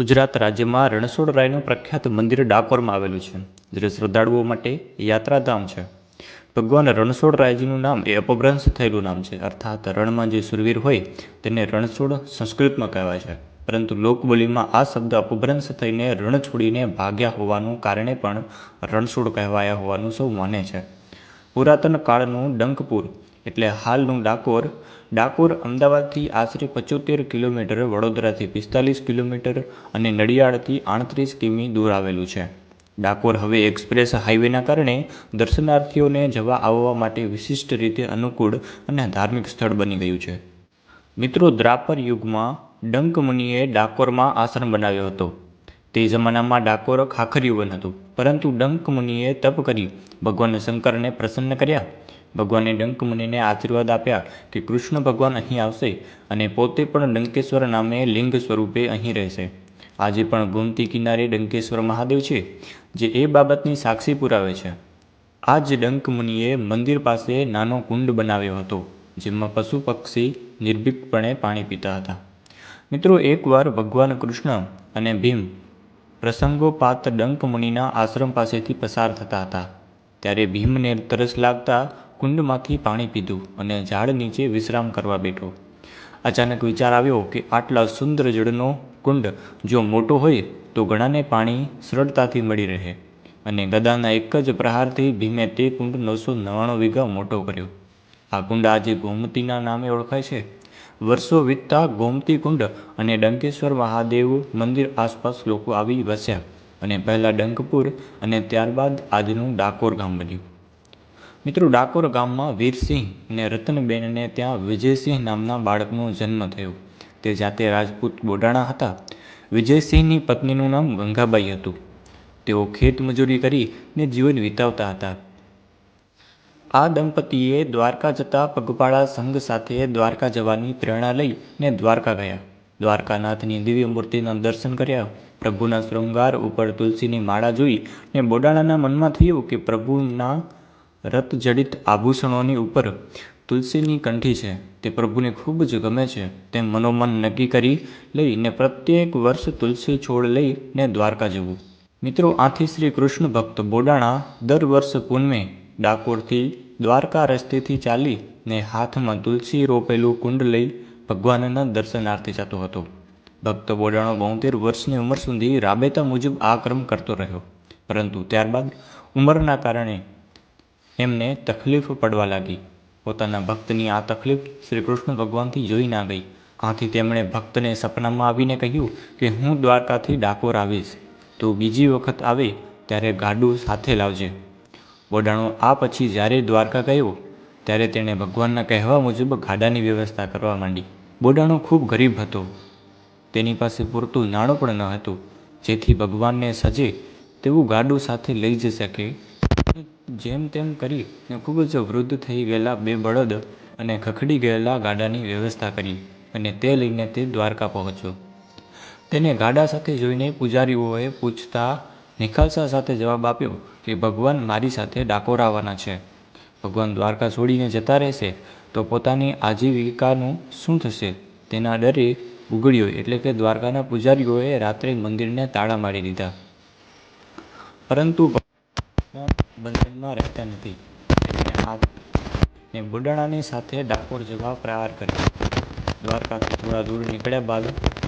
ગુજરાત રાજ્યમાં રણછોડરાયનું પ્રખ્યાત મંદિર ડાકોરમાં આવેલું છે, જે શ્રદ્ધાળુઓ માટે યાત્રાધામ છે. ભગવાન રણછોડરાયજીનું નામ એ અપભ્રંશ થયેલું નામ છે, અર્થાત રણમાં જે સુરવીર હોય તેને રણછોડ સંસ્કૃતમાં કહેવાય છે. પરંતુ લોકબોલીમાં આ શબ્દ અપભ્રંશ થઈને રણ છોડીને ભાગ્યા હોવાનું કારણે પણ રણછોડ કહેવાયા હોવાનું સૌ માને છે. પુરાતન કાળનું ડંકપુર એટલે હાલનું ડાકોર ડાકોર અમદાવાદથી આશરે પંચોતેર કિલોમીટર, વડોદરાથી પિસ્તાલીસ કિલોમીટર અને નડિયાળથી આડત્રીસ કિમી દૂર આવેલું છે. ડાકોર હવે એક્સપ્રેસ હાઈવેના કારણે દર્શનાર્થીઓને જવા આવવા માટે વિશિષ્ટ રીતે અનુકૂળ અને ધાર્મિક સ્થળ બની ગયું છે. મિત્રો, દ્રાપર યુગમાં ડંક મુનિએ ડાકોરમાં આશ્રમ બનાવ્યો હતો. તે જમાનામાં ડાકોર ખાખર વન હતું, પરંતુ ડંક મુનિએ તપ કરી. ભગવાન શંકરને પ્રસન્ન કર્યા. ભગવાને ડંક મુનિને આશીર્વાદ આપ્યા કે કૃષ્ણ ભગવાન અહીં આવશે અને પોતે પણ ડંકેશ્વર નામે લિંગ સ્વરૂપે અહીં રહેશે. આજે પણ ગોમતી કિનારે ડંકેશ્વર મહાદેવ છે, જે એ બાબતની સાક્ષી પુરાવે છે. આ જ ડંક મુનિએ મંદિર પાસે નાનો કુંડ બનાવ્યો હતો, જેમાં પશુ પક્ષી નિર્ભીકપણે પાણી પીતા હતા. મિત્રો, એકવાર ભગવાન કૃષ્ણ અને ભીમ પ્રસંગોપાત ડંક મુનિના આશ્રમ પાસેથી પસાર થતા હતા, ત્યારે ભીમને તરસ લાગતા કુંડમાંથી પાણી પીધું અને ઝાડ નીચે વિશ્રામ કરવા બેઠો. અચાનક વિચાર આવ્યો કે આટલા સુંદર જળનો કુંડ જો મોટો હોય તો ઘણાને પાણી સરળતાથી મળી રહે. અને ગદાના એક જ પ્રહારથી ભીમે તે કુંડ નવસો નવ્વાણું વીઘા મોટો કર્યો. આ કુંડ આજે ગોમતીના નામે ઓળખાય છે. વર્ષો વીતતા ગોમતી કુંડ અને ડંકેશ્વર મહાદેવ મંદિર આસપાસ લોકો આવી વસ્યા અને પહેલાં ડંકપુર અને ત્યારબાદ આજનું ડાકોર ગામ બન્યું. મિત્રો, ડાકોર ગામમાં વીરસિંહ અને રતનબેનને ત્યાં વિજયસિંહ નામના બાળકનો જન્મ થયો. તે જાતે રાજપૂત બોડાણા હતા. વિજયસિંહની પત્નીનું નામ ગંગાબાઈ હતું. તેઓ ખેતમજૂરી કરીને જીવન વિતાવતા હતા. આ દંપતીએ દ્વારકા જતા પગપાળા સંઘ સાથે દ્વારકા જવાની પ્રેરણા લઈને દ્વારકા ગયા. દ્વારકાનાથની દિવ્ય મૂર્તિના દર્શન કર્યા. પ્રભુના શૃંગાર ઉપર તુલસીની માળા જોઈ ને બોડાણાના મનમાં થયું કે પ્રભુના રતજડિત આભૂષણોની ઉપર તુલસીની કંઠી છે. તે પ્રભુને ખૂબ જ ગમે છે. તેમ મનોમન નક્કી કરી લઈને પ્રત્યેક વર્ષ તુલસી છોડ લઈને દ્વારકા જવું. મિત્રો, આથી શ્રી કૃષ્ણ ભક્ત બોડાણા દર વર્ષ પૂનમે ડાકોરથી દ્વારકા રસ્તેથી ચાલી ને હાથમાં તુલસી રોપેલું કુંડ લઈ ભગવાનના દર્શનાર્થે જતો હતો. ભક્ત બોડાણો બોતેર વર્ષની ઉંમર સુધી રાબેતા મુજબ આ ક્રમ કરતો રહ્યો. પરંતુ ત્યારબાદ ઉંમરના કારણે એમને તકલીફ પડવા લાગી. પોતાના ભક્તની આ તકલીફ શ્રી કૃષ્ણ ભગવાનથી જોઈ ના ગઈ. આથી તેમણે ભક્તને સપનામાં આવીને કહ્યું કે હું દ્વારકાથી ડાકોર આવીશ. તો બીજી વખત આવે ત્યારે ગાડું સાથે લાવજે. બોડાણો આ પછી જ્યારે દ્વારકા ગયો, ત્યારે તેણે ભગવાનના કહેવા મુજબ ગાડાની વ્યવસ્થા કરવા માંડી. બોડાણો ખૂબ ગરીબ હતો. તેની પાસે પૂરતું નાણું પણ ન હતું. જેથી ભગવાનને સજે તેવું ગાડું સાથે લઈ જઈ શકે. જેમ તેમ કરી કરીને ખૂબ જ વૃદ્ધ થઈ ગયેલા બે બળદ અને ખખડી ગયેલા ગાડાની વ્યવસ્થા કરી અને તે લઈને તે દ્વારકા પહોંચ્યો. તેને ગાડા સાથે જોઈને પૂજારીઓએ પૂછતા નિખાલસા સાથે જવાબ આપ્યો કે, ભગવાન મારી સાથે ડાકોર આવવાના છે. ભગવાન દ્વારકા છોડીને જતા રહેશે તો પોતાની આજીવિકાનું શું થશે તેના ડરે ઉગડ્યો એટલે કે દ્વારકાના પૂજારીઓએ રાત્રે મંદિરને તાળા મારી દીધા. પરંતુ બંધનમાં રહેતા નથી. તેમણે આ ને બુડાણાની સાથે ડાકોર જવા પ્રહાર કર્યો. દ્વારકાથી થોડા દૂર નીકળ્યા બાદ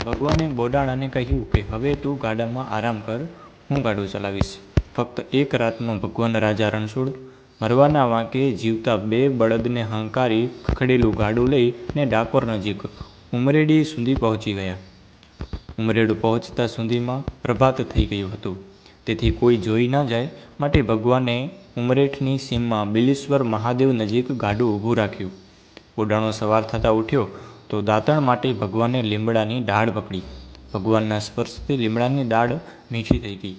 ભગવાને બોડાણાને કહ્યું કે, હવે તું ગાડામાં આરામ કર, હું ગાડું ચલાવીશ. ફક્ત એક રાતમાં ભગવાન રાજા રણછોડ મરવાના વાંકે જીવતા બે બળદને હંકારી ખખડેલું ગાડું લઈ ને ડાકોર નજીક ઉમરેડી સુધી પહોંચી ગયા. ઉમરેડું પહોંચતા સુધીમાં પ્રભાત થઈ ગયું હતું. તેથી કોઈ જોઈ ન જાય. માટે ભગવાને ઉમરેઠની સીમમાં બિલીશ્વર મહાદેવ નજીક ગાડું ઊભું રાખ્યું. બોડાણો સવાર થતાં ઉઠ્યો તો દાંતણ માટે ભગવાને લીમડાની ડાળ પકડી. ભગવાનના સ્પર્શથી લીમડાની ડાળ મીઠી થઈ ગઈ.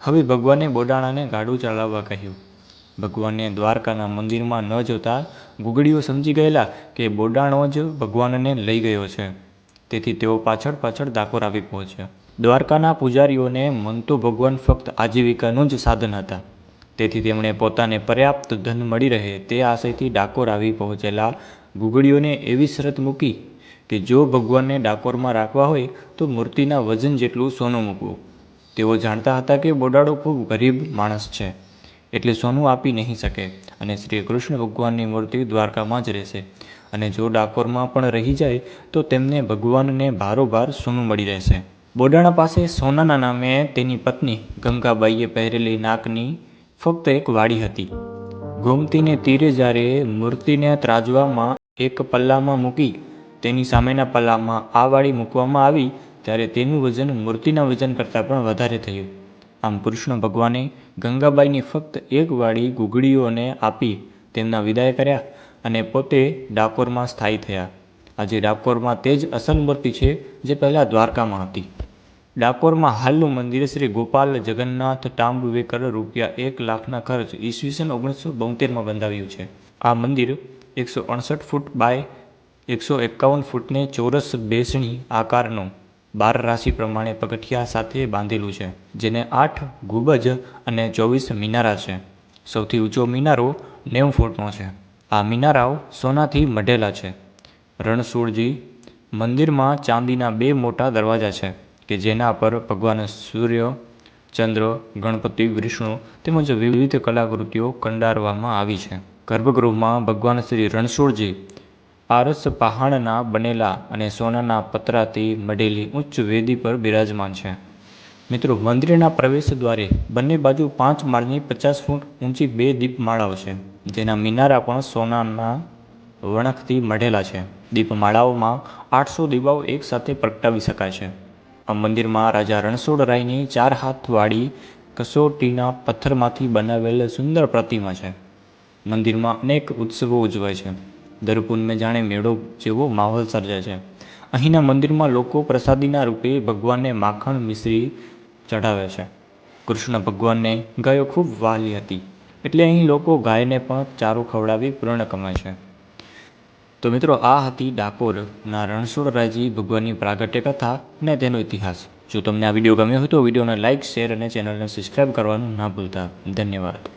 હવે ભગવાને બોડાણાને ગાડું ચલાવવા કહ્યું. ભગવાને દ્વારકાના મંદિરમાં ન જોતા ગુગળીઓ સમજી ગયેલા કે બોડાણો જ ભગવાનને લઈ ગયો છે. તેથી તેઓ પાછળ પાછળ ડાકોર આવી પહોંચ્યા. દ્વારકાના પૂજારીઓને મન તો ભગવાન ફક્ત આજીવિકાનું જ સાધન હતા. તેથી તેમણે પોતાને પર્યાપ્ત ધન મળી રહે તે આશયથી ડાકોર આવી પહોંચેલા ગુગળીઓને એવી શરત મૂકી કે જો ભગવાનને ડાકોરમાં રાખવા હોય તો મૂર્તિના વજન જેટલું સોનું મૂકવું. તેઓ જાણતા હતા કે બોડાડો ખૂબ ગરીબ માણસ છે, એટલે સોનું આપી નહીં શકે અને શ્રી કૃષ્ણ ભગવાનની મૂર્તિ દ્વારકામાં જ રહેશે અને જો ડાકોરમાં પણ રહી જાય તો તેમને ભગવાનને ભારોભાર સોનું મળી રહેશે. બોડાણા પાસે સોનાના નામે તેની પત્ની ગંગાબાઈએ પહેરેલી નાકની ફક્ત એક વાડી હતી. ગોમતીને તીરે જ્યારે મૂર્તિને ત્રાજવામાં એક પલ્લામાં મૂકી તેની સામેના પલ્લામાં આ વાડી મૂકવામાં આવી, ત્યારે તેનું વજન મૂર્તિના વજન કરતાં પણ વધારે થયું. આમ કૃષ્ણ ભગવાને ગંગાબાઈની ફક્ત એક વાડી ગુગળીઓને આપી તેમના વિદાય કર્યા અને પોતે ડાકોરમાં સ્થાયી થયા. આજે ડાકોરમાં તે જ અસલ મૂર્તિ છે જે પહેલાં દ્વારકામાં હતી. ડાકોરમાં હાલનું મંદિર શ્રી ગોપાલ જગન્નાથ ટાંબવેકર રૂપિયા એક લાખના ખર્ચ ઈસવીસન ઓગણીસો બોતેરમાં બંધાવ્યું છે. આ મંદિર એકસો અડસઠ ફૂટ બાય એકસો એકાવન ફૂટને ચોરસ બેસણી આકારનું બાર રાશિ પ્રમાણે પગઠિયા સાથે બાંધેલું છે, જેને આઠ ગુંબજ અને ચોવીસ મિનારા છે. સૌથી ઊંચો મિનારો નેવું ફૂટનો છે. આ મિનારાઓ સોનાથી મઢેલા છે. રણછોડજી મંદિરમાં ચાંદીના બે મોટા દરવાજા છે. કે જેના પર ભગવાન સૂર્ય, ચંદ્ર, ગણપતિ, વિષ્ણુ તેમજ વિવિધ કલાકૃતિઓ કંડારવામાં આવી છે. ગર્ભગૃહમાં ભગવાન શ્રી રણછોડજી આરસ પહાણના બનેલા અને સોનાના પતરાથી મઢેલી ઉચ્ચ વેદી પર બિરાજમાન છે. મિત્રો, મંદિરના પ્રવેશ દ્વારે બંને બાજુ પાંચ માળની પચાસ ફૂટ ઊંચી બે દીપમાળાઓ છે. જેના મિનારા પણ સોનાના વણખથી મઢેલા છે. દીપમાળાઓમાં આઠસો દીવાઓ એકસાથે પ્રગટાવી શકાય છે. મંદિરમાં રાજા રણછોડરાયની ચાર હાથવાળી કસોટીના પથ્થરમાંથી બનાવેલ સુંદર પ્રતિમા છે. મંદિરમાં અનેક ઉત્સવો ઉજવાય છે. દર પૂનમે જાણે મેળો જેવો માહોલ સર્જાય છે. અહીંના મંદિરમાં લોકો પ્રસાદીના રૂપે ભગવાનને માખણ મિશ્રી ચઢાવે છે. કૃષ્ણ ભગવાનને ગાયો ખૂબ વ્હાલી હતી. એટલે અહીં લોકો ગાયને પણ ચારો ખવડાવી પૂર્ણ કમાય છે. તો મિત્રો, આ હતી ડાકોરના રણછોડરાયજી ભગવાનની પ્રાગટ્ય કથા અને તેનો ઇતિહાસ. જો તમને આ વીડિયો ગમ્યો હોય તો વિડીયોને લાઇક શેર અને ચેનલને સબસ્ક્રાઈબ કરવાનું ના ભૂલતા. ધન્યવાદ.